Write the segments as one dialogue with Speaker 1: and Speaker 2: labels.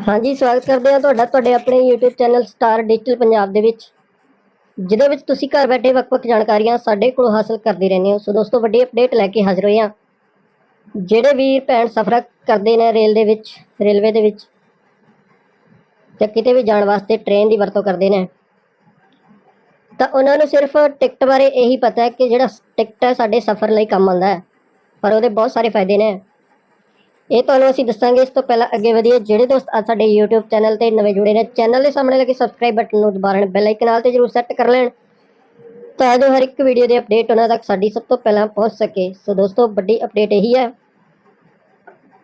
Speaker 1: ਹਾਂਜੀ, ਸਵਾਗਤ ਕਰਦੇ ਹਾਂ ਤੁਹਾਡਾ, ਤੁਹਾਡੇ ਆਪਣੇ YouTube channel star digital Punjab ਦੇ ਵਿੱਚ, ਜਿਹਦੇ ਵਿੱਚ ਤੁਸੀਂ ਘਰ ਬੈਠੇ ਵੱਖ-ਵੱਖ ਜਾਣਕਾਰੀਆਂ ਸਾਡੇ ਕੋਲੋਂ ਹਾਸਲ ਕਰਦੇ ਰਹਿੰਦੇ ਹੋ। ਸੋ ਦੋਸਤੋ, ਵੱਡੀ ਅਪਡੇਟ ਲੈ ਕੇ ਹਾਜ਼ਰ ਹੋਏ ਹਾਂ। ਜਿਹੜੇ ਵੀਰ ਭੈਣ ਸਫ਼ਰ ਕਰਦੇ ਨੇ ਰੇਲ ਦੇ ਵਿੱਚ, ਰੇਲਵੇ ਦੇ ਵਿੱਚ, ਜਾਂ ਕਿਤੇ ਵੀ ਜਾਣ ਵਾਸਤੇ ਟ੍ਰੇਨ ਦੀ ਵਰਤੋਂ ਕਰਦੇ ਨੇ, ਤਾਂ ਉਹਨਾਂ ਨੂੰ ਸਿਰਫ ਟਿਕਟ ਬਾਰੇ ਇਹੀ ਪਤਾ ਹੈ ਕਿ ਜਿਹੜਾ ਟਿਕਟ ਹੈ, ਸਾਡੇ ਸਫ਼ਰ ਲਈ ਕੰਮ ਆਉਂਦਾ ਹੈ। ਪਰ ਉਹਦੇ ਬਹੁਤ ਸਾਰੇ ਫਾਇਦੇ ਨੇ। ਇਹ ਤੁਹਾਨੂੰ ਅਸੀਂ ਦੱਸਾਂਗੇ ਇਸ ਤੋਂ ਪਹਿਲਾਂ ਅੱਗੇ ਵਧੀਏ, ਜਿਹੜੇ ਦੋਸਤ ਅੱਜ ਸਾਡੇ YouTube ਚੈਨਲ ਤੇ ਨਵੇਂ ਜੁੜੇ ਨੇ ਚੈਨਲ ਦੇ ਸਾਹਮਣੇ ਲੱਗੇ ਸਬਸਕ੍ਰਾਈਬ ਬਟਨ ਨੂੰ ਦਬਾਉਣ ਬੈਲ ਆਈਕਨ ਨਾਲ ਤੇ ਜਰੂਰ ਸੈੱਟ ਕਰ ਲੈਣ, ਤਾਂ ਜੋ ਹਰ ਇੱਕ ਵੀਡੀਓ ਦੀ ਅਪਡੇਟ ਉਹਨਾਂ ਤੱਕ ਸਾਡੀ ਸਭ ਤੋਂ ਪਹਿਲਾਂ ਪਹੁੰਚ ਸਕੇ। ਸੋ ਦੋਸਤੋ, ਵੱਡੀ ਅਪਡੇਟ ਇਹੀ ਹੈ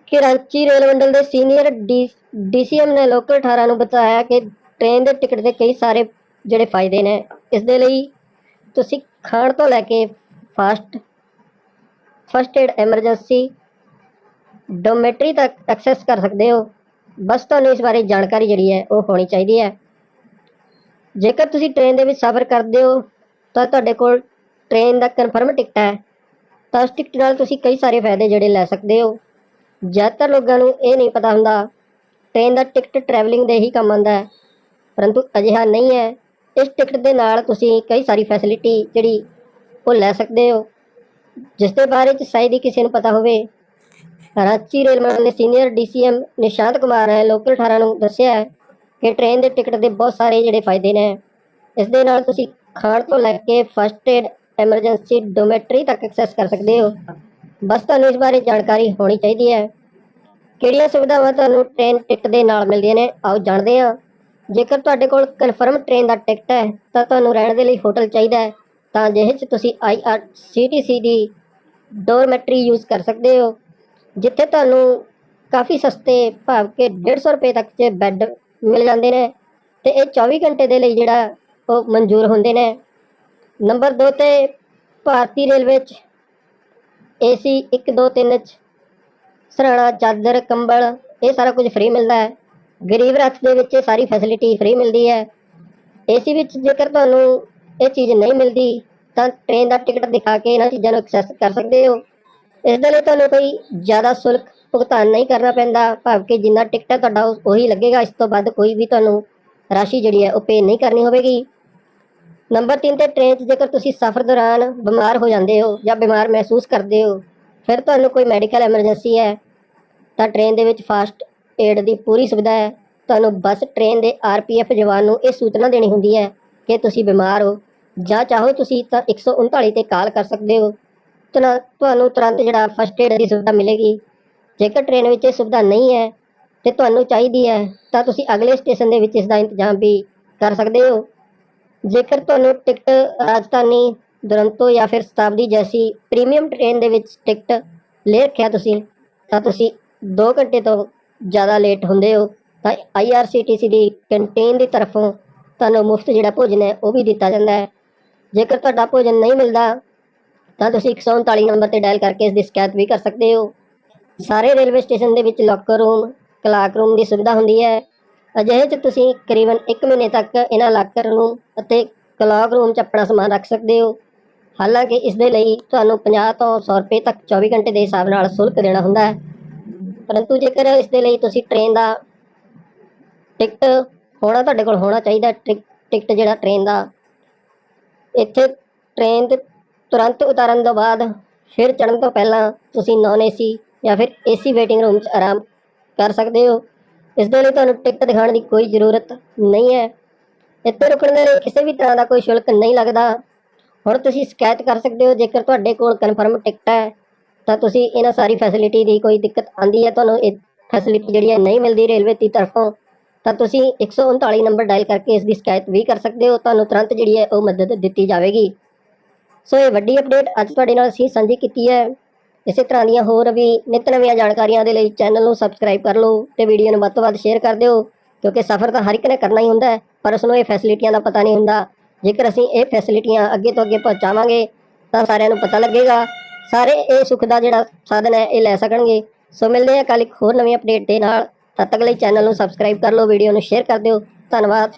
Speaker 1: ਕਿ ਰਾਂਚੀ ਰੇਲ ਮੰਡਲ ਦੇ ਸੀਨੀਅਰ ਡੀਸੀਐਮ ਨੇ ਲੋਕਲ 18 ਨੂੰ ਬਤਾਇਆ ਕਿ ਟ੍ਰੇਨ ਦੇ ਟਿਕਟ ਦੇ ਕਈ ਸਾਰੇ ਜਿਹੜੇ ਫਾਇਦੇ ਨੇ, ਇਸ ਦੇ ਲਈ ਤੁਸੀਂ ਖਾਣ ਤੋਂ ਲੈ ਕੇ fast first aid emergency dormitory ਤੱਕ ਐਕਸੈਸ ਕਰ ਸਕਦੇ ਹੋ। ਬਸ ਤੁਹਾਨੂੰ ਇਸ ਬਾਰੇ ਜਾਣਕਾਰੀ ਜਿਹੜੀ ਹੈ, ਉਹ ਹੋਣੀ ਚਾਹੀਦੀ ਹੈ। ਜੇਕਰ ਤੁਸੀਂ ਟ੍ਰੇਨ ਦੇ ਵਿੱਚ ਸਫ਼ਰ ਕਰਦੇ ਹੋ, ਤਾਂ ਤੁਹਾਡੇ ਕੋਲ ਟ੍ਰੇਨ ਦਾ ਕਨਫਰਮ ਟਿਕਟ ਹੈ। ਤਾਂ ਉਸ ਟਿਕਟ ਨਾਲ ਤੁਸੀਂ ਕਈ ਸਾਰੇ ਫਾਇਦੇ ਜਿਹੜੇ ਲੈ ਸਕਦੇ ਹੋ। ਜ਼ਿਆਦਾਤਰ ਲੋਕਾਂ ਨੂੰ ਇਹ ਨਹੀਂ ਪਤਾ ਹੁੰਦਾ ਟ੍ਰੇਨ ਦਾ ਟਿਕਟ ਟਰੈਵਲਿੰਗ ਦੇ ਹੀ ਕੰਮ ਆਉਂਦਾ ਹੈ। ਪਰੰਤੂ ਅਜਿਹਾ ਨਹੀਂ ਹੈ। ਇਸ ਟਿਕਟ ਦੇ ਨਾਲ ਤੁਸੀਂ ਕਈ ਸਾਰੀ ਫੈਸਿਲਿਟੀ ਜਿਹੜੀ ਉਹ ਲੈ ਸਕਦੇ ਹੋ। ਜਿਸ ਦੇ ਬਾਰੇ ਚ ਸ਼ਾਇਦ ਹੀ ਕਿਸੇ ਨੂੰ ਪਤਾ ਹੋਵੇ ਰਾਂਚੀ ਰੇਲ ਮੰਡਲ ਦੇ ਸੀਨੀਅਰ ਡੀਸੀਐਮ ਨਿਸ਼ਾਂਤ ਕੁਮਾਰ ਹੈ, ਲੋਕਲ 18 ਨੂੰ ਦੱਸਿਆ ਹੈ ਕਿ ਟ੍ਰੇਨ ਦੇ ਟਿਕਟ ਦੇ ਬਹੁਤ ਸਾਰੇ ਜਿਹੜੇ ਫਾਇਦੇ ਨੇ। ਇਸ ਦੇ ਨਾਲ ਤੁਸੀਂ ਖਾਣ ਤੋਂ ਲੈ ਕੇ ਫਸਟ ਏਡ ਐਮਰਜੈਂਸੀ ਡੋਮੈਟਰੀ ਤੱਕ ਐਕਸੈਸ ਕਰ ਸਕਦੇ ਹੋ। ਬਸ ਤੁਹਾਨੂੰ ਇਸ ਬਾਰੇ ਜਾਣਕਾਰੀ ਹੋਣੀ ਚਾਹੀਦੀ ਹੈ। ਕਿਹੜੀਆਂ ਸੁਵਿਧਾਵਾਂ ਤੁਹਾਨੂੰ ਟ੍ਰੇਨ ਟਿਕਟ ਦੇ ਨਾਲ ਮਿਲਦੀਆਂ ਨੇ, ਆਓ ਜਾਣਦੇ ਹਾਂ। ਜੇਕਰ ਤੁਹਾਡੇ ਕੋਲ ਕਨਫਰਮ ਟ੍ਰੇਨ ਦਾ ਟਿਕਟ ਹੈ, ਤਾਂ ਤੁਹਾਨੂੰ ਰਹਿਣ ਦੇ ਲਈ ਹੋਟਲ ਚਾਹੀਦਾ ਹੈ, ਤਾਂ ਜਿਹੇ 'ਚ ਤੁਸੀਂ ਆਈਆਰਸੀਟੀਸੀ ਦੀ ਡੋਰਮੈਟਰੀ ਯੂਜ਼ ਕਰ ਸਕਦੇ ਹੋ। ਜਿੱਥੇ ਤੁਹਾਨੂੰ ਕਾਫੀ ਸਸਤੇ ਭਾਵ ਕਿ 150 ਰੁਪਏ ਤੱਕ 'ਚ ਬੈੱਡ ਮਿਲ ਜਾਂਦੇ ਨੇ ਤੇ ਇਹ 24 ਘੰਟੇ ਦੇ ਲਈ ਜਿਹੜਾ ਉਹ ਮਨਜ਼ੂਰ ਹੁੰਦੇ ਨੇ। ਨੰਬਰ 2 ਤੇ ਭਾਰਤੀ ਰੇਲਵੇ ਚ ਏਸੀ 1 2 3 ਚ ਸਰਾਣਾ, ਚਾਦਰ, ਕੰਬਲ, ਇਹ ਸਾਰਾ ਕੁਝ ਫ੍ਰੀ ਮਿਲਦਾ ਹੈ। ਗਰੀਬ ਰੱਥ ਦੇ ਵਿੱਚ ਇਹ ਸਾਰੀ ਫੈਸਿਲਿਟੀ ਫ੍ਰੀ ਮਿਲਦੀ ਹੈ। ਏਸੀ ਵਿੱਚ ਜੇਕਰ ਤੁਹਾਨੂੰ ਇਹ ਚੀਜ਼ ਨਹੀਂ ਮਿਲਦੀ ਤਾਂ ਟ੍ਰੇਨ ਦਾ ਟਿਕਟ ਦਿਖਾ ਕੇ ਇਹਨਾਂ ਚੀਜ਼ਾਂ ਨੂੰ ਐਕਸੈਸ ਕਰ ਸਕਦੇ ਹੋ। ਇਸ ਦੇ ਲਈ ਤੁਹਾਨੂੰ ਕੋਈ ਜ਼ਿਆਦਾ ਸ਼ੁਲਕ ਭੁਗਤਾਨ ਨਹੀਂ ਕਰਨਾ ਪੈਂਦਾ, ਭਾਵ ਕਿ ਜਿੰਨਾ ਟਿਕਟ ਹੈ ਤੁਹਾਡਾ ਉਹ- ਉਹੀ ਲੱਗੇਗਾ। ਇਸ ਤੋਂ ਵੱਧ ਕੋਈ ਵੀ ਤੁਹਾਨੂੰ ਰਾਸ਼ੀ ਜਿਹੜੀ ਹੈ ਉਹ ਪੇ ਨਹੀਂ ਕਰਨੀ ਹੋਵੇਗੀ। ਨੰਬਰ 3 ਤੇ ਟ੍ਰੇਨ 'ਚ ਜੇਕਰ ਤੁਸੀਂ ਸਫ਼ਰ ਦੌਰਾਨ ਬਿਮਾਰ ਹੋ ਜਾਂਦੇ ਹੋ ਜਾਂ ਬਿਮਾਰ ਮਹਿਸੂਸ ਕਰਦੇ ਹੋ, ਫਿਰ ਤੁਹਾਨੂੰ ਕੋਈ ਮੈਡੀਕਲ ਐਮਰਜੈਂਸੀ ਹੈ, ਤਾਂ ਟ੍ਰੇਨ ਦੇ ਵਿੱਚ ਫਾਸਟ ਏਡ ਦੀ ਪੂਰੀ ਸੁਵਿਧਾ ਹੈ। ਤੁਹਾਨੂੰ ਬੱਸ ਟ੍ਰੇਨ ਦੇ ਆਰਪੀਐਫ ਜਵਾਨ ਨੂੰ ਇਹ ਸੂਚਨਾ ਦੇਣੀ ਹੁੰਦੀ ਹੈ ਕਿ ਤੁਸੀਂ ਬਿਮਾਰ ਹੋ ਜਾਂ ਚਾਹੋ ਤੁਸੀਂ ਤਾਂ 139 ਤੇ ਕਾਲ ਕਰ ਸਕਦੇ ਹੋ। ਤੁਨਾ- ਤੁਹਾਨੂੰ ਤੁਰੰਤ ਜਿਹੜਾ ਫਸਟ ਏਡ ਦੀ ਸੁਵਿਧਾ ਮਿਲੇਗੀ। ਜੇਕਰ ਟ੍ਰੇਨ ਵਿੱਚ ਇਹ ਸੁਵਿਧਾ ਨਹੀਂ ਹੈ ਤੇ ਤੁਹਾਨੂੰ ਚਾਹੀਦੀ ਹੈ, ਤਾਂ ਤੁਸੀਂ ਅਗਲੇ ਸਟੇਸ਼ਨ ਦੇ ਵਿੱਚ ਇਸ ਦਾ ਇੰਤਜ਼ਾਮ ਵੀ ਕਰ ਸਕਦੇ ਹੋ। ਜੇਕਰ ਤੁਹਾਨੂੰ ਟਿਕਟ ਰਾਜਧਾਨੀ ਦੁਰੰਤੋ ਜਾਂ ਫਿਰ ਸ਼ਤਾਬਦੀ ਜੈਸੀ ਪ੍ਰੀਮੀਅਮ ਟ੍ਰੇਨ ਦੇ ਵਿੱਚ ਟਿਕਟ ਲੈ ਰੱਖਿਆ ਤੁਸੀਂ, ਤਾਂ ਤੁਸੀਂ 2 ਘੰਟੇ ਤੋਂ ਜ਼ਿਆਦਾ ਲੇਟ ਹੁੰਦੇ ਹੋ। ਤਾਂ ਆਈਆਰਸੀਟੀਸੀ ਦੀ ਕੰਟੀਨ ਦੀ ਤਰਫੋਂ ਤੁਹਾਨੂੰ ਮੁਫਤ ਜਿਹੜਾ ਭੋਜਨ ਹੈ, ਉਹ ਵੀ ਦਿੱਤਾ ਜਾਂਦਾ ਹੈ। ਜੇਕਰ ਤੁਹਾਡਾ ਭੋਜਨ ਨਹੀਂ ਮਿਲਦਾ ਤਾਂ ਤੁਸੀਂ 139 ਨੰਬਰ ਤੇ ਡਾਇਲ ਕਰਕੇ ਇਸ ਦੀ ਸ਼ਿਕਾਇਤ ਵੀ ਕਰ ਸਕਦੇ ਹੋ। ਸਾਰੇ ਰੇਲਵੇ ਸਟੇਸ਼ਨ ਦੇ ਵਿੱਚ ਲੋਕਰ ਰੂਮ ਕਲਾਕ ਰੂਮ ਦੀ ਸੁਵਿਧਾ ਹੁੰਦੀ ਹੈ। ਅਜਿਹੇ 'ਚ ਤੁਸੀਂ ਕਰੀਬਨ 1 ਮਹੀਨੇ ਤੱਕ ਇਹਨਾਂ ਲਾਕਰ ਨੂੰ ਅਤੇ ਕਲਾਕ ਰੂਮ 'ਚ ਆਪਣਾ ਸਮਾਨ ਰੱਖ ਸਕਦੇ ਹੋ। ਹਾਲਾਂਕਿ ਇਸ ਦੇ ਲਈ ਤੁਹਾਨੂੰ 50 ਤੋਂ 100 ਰੁਪਏ ਤੱਕ 24 ਘੰਟੇ ਦੇ ਹਿਸਾਬ ਨਾਲ ਸ਼ੁਲਕ ਦੇਣਾ ਹੁੰਦਾ ਹੈ। ਪਰੰਤੂ ਜੇਕਰ ਇਸ ਦੇ ਲਈ ਤੁਸੀਂ ਟ੍ਰੇਨ ਦਾ ਟਿਕਟ ਹੋਣਾ ਤੁਹਾਡੇ ਕੋਲ ਹੋਣਾ ਚਾਹੀਦਾ ਟਿਕ- ਟਿਕਟ ਜਿਹੜਾ ਟ੍ਰੇਨ ਦਾ, ਇੱਥੇ ਟ੍ਰੇਨ ਤੇ ਤੁਰੰਤ ਉਤਾਰਨ ਤੋਂ ਬਾਅਦ ਫਿਰ ਚੜ੍ਹਨ ਤੋਂ ਪਹਿਲਾਂ ਤੁਸੀਂ ਨਾਨ ਏਸੀ ਜਾਂ ਫਿਰ ਏਸੀ ਵੇਟਿੰਗ ਰੂਮ 'ਚ ਆਰਾਮ ਕਰ ਸਕਦੇ ਹੋ। ਇਸ ਦੇ ਲਈ ਤੁਹਾਨੂੰ ਟਿਕਟ ਦਿਖਾਉਣ ਦੀ ਕੋਈ ਜ਼ਰੂਰਤ ਨਹੀਂ ਹੈ। ਇੱਥੇ ਰੁਕਣ ਦੇ ਲਈ ਕਿਸੇ ਵੀ ਤਰ੍ਹਾਂ ਦਾ ਕੋਈ ਸ਼ੁਲਕ ਨਹੀਂ ਲੱਗਦਾ। ਹੁਣ ਤੁਸੀਂ ਸ਼ਿਕਾਇਤ ਕਰ ਸਕਦੇ ਹੋ, ਜੇਕਰ ਤੁਹਾਡੇ ਕੋਲ ਕਨਫਰਮ ਟਿਕਟ ਹੈ, ਤਾਂ ਤੁਸੀਂ ਇਹਨਾਂ ਸਾਰੀ ਫੈਸਿਲਿਟੀ ਦੀ ਕੋਈ ਦਿੱਕਤ ਆਂਦੀ ਹੈ, ਤੁਹਾਨੂੰ ਇਹ ਫੈਸਿਲਿਟੀ ਜਿਹੜੀ ਹੈ ਨਹੀਂ ਮਿਲਦੀ ਰੇਲਵੇ ਦੀ ਤਰਫੋਂ, ਤਾਂ ਤੁਸੀਂ 139 ਨੰਬਰ ਡਾਇਲ ਕਰਕੇ ਇਸ ਦੀ ਸ਼ਿਕਾਇਤ ਵੀ ਕਰ ਸਕਦੇ ਹੋ। ਤੁਹਾਨੂੰ ਤੁਰੰਤ ਜਿਹੜੀ ਹੈ ਉਹ ਮਦਦ ਦਿੱਤੀ ਜਾਵੇਗੀ। ਸੋ ਇਹ ਵੱਡੀ ਅਪਡੇਟ ਅੱਜ ਤੁਹਾਡੇ ਨਾਲ ਅਸੀਂ ਸਾਂਝੀ ਕੀਤੀ ਹੈ। ਇਸੇ ਤਰ੍ਹਾਂ ਦੀਆਂ ਹੋਰ ਵੀ ਨਿਤ ਨਵੀਆਂ ਜਾਣਕਾਰੀਆਂ ਦੇ ਲਈ ਚੈਨਲ ਨੂੰ ਸਬਸਕ੍ਰਾਈਬ ਕਰ ਲਓ ਤੇ ਵੀਡੀਓ ਨੂੰ ਵੱਧ ਤੋਂ ਵੱਧ ਸ਼ੇਅਰ ਕਰ ਦਿਓ, ਕਿਉਂਕਿ ਸਫ਼ਰ ਤਾਂ ਹਰ ਇੱਕ ਨੇ ਕਰਨਾ ਹੀ ਹੁੰਦਾ ਹੈ, ਪਰ ਉਸ ਨੂੰ ਇਹ ਫੈਸਿਲਿਟੀਆਂ ਦਾ ਪਤਾ ਨਹੀਂ ਹੁੰਦਾ। ਜੇਕਰ ਅਸੀਂ ਇਹ ਫੈਸਿਲਿਟੀਆਂ ਅੱਗੇ ਤੋਂ ਅੱਗੇ ਪਹੁੰਚਾਵਾਂਗੇ, ਤਾਂ ਸਾਰਿਆਂ ਨੂੰ ਪਤਾ ਲੱਗੇਗਾ। ਸਾਰੇ ਇਹ ਸੁੱਖ ਦਾ ਜਿਹੜਾ ਸਾਧਨ ਹੈ, ਇਹ ਲੈ ਸਕਣਗੇ। ਸੋ ਮਿਲਦੇ ਹਾਂ ਕੱਲ ਇੱਕ ਹੋਰ ਨਵੀਂ ਅਪਡੇਟ ਦੇ ਨਾਲ। ਤਦ ਤੱਕ ਲਈ ਚੈਨਲ ਨੂੰ ਸਬਸਕ੍ਰਾਈਬ ਕਰ ਲਓ ਵੀਡੀਓ ਨੂੰ ਸ਼ੇਅਰ ਕਰ ਦਿਓ। ਧੰਨਵਾਦ।